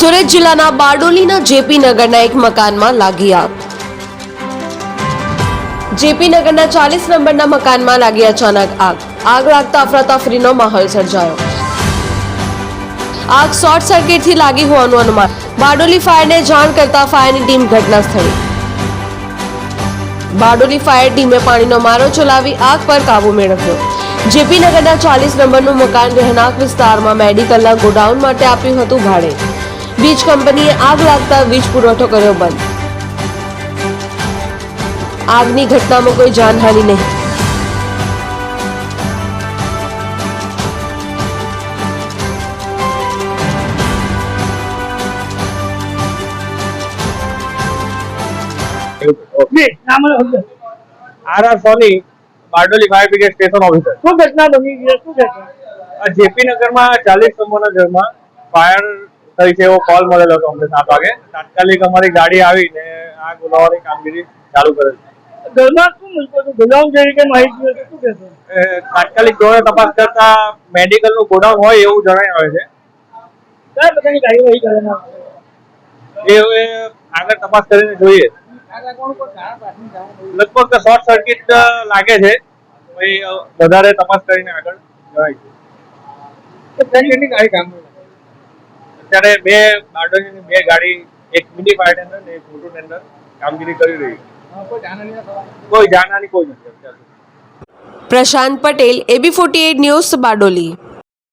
સુરત જિલ્લાના બારડોલીના જેપી નગરના એક મકાનમાં લાગી આગ. જેપી નગરના ચાલીસ નંબરના મકાનમાં લાગી અચાનક આગ. આગ લાગતા અફરાતફરીનો માહોલ સર્જાયો. આગ શોર્ટ સર્કિટથી લાગી હોવાનું અનુમાન. બારડોલી ફાયરને જાણ કરતા ફાયરની ટીમ ઘટના સ્થળે બારડોલી ફાયર ટીમે પાણીનો મારો ચલાવી આગ પર કાબુ મેળવ્યો. જેપી નગરના ચાલીસ નંબરનું મકાન રહેણાંક વિસ્તારમાં મેડિકલના ગોડાઉન માટે આપ્યું હતું ભાડે. વીજ કંપનીએ આગ લાગતા વીજ પુરવઠો કર્યો બંધ. આગની ઘટનામાં કોઈ જાનહાનિ નહીં. R R Soni Bardoli fire brigade station officer. શું ઘટના બની છે? શું છે? જેપી નગરમાં ચાલીસ નંબરના ઘરમાં ફાયર છે એવો કોલ મળેલો હતો અમને સાત વાગે. તાત્કાલિક અમારી ગાડી આવીને આ ગુલાવાની કામગીરી ચાલુ કરે છે ઘરમાં શું મૂક્યું ગોડાઉન જે રીતે માહિતી શું કહેશો? તાત્કાલિક ધોરણે તપાસ કરતા મેડિકલનું ગોડાઉન હોય એવું જણાય આવે છે. કયા પ્રકારની કાર્યવાહી કરવામાં આવશે એ હવે આગળ તપાસ કરીને જોઈએ. લગભગ શોર્ટ સર્કિટ લાગે છે. વધારે તપાસ કરીને આગળ જણાય છે તો કઈ કેટલી ગાડી કામ અત્યારે બે બારડોલીની બે ગાડી એક મિની પાર્ટ ટેન્ડર ને એક મોટું ટેન્ડર કામગીરી કરી રહી છે. કોઈ જાનહાની કોઈ નથી Prashant Patel A B forty news Bardoli.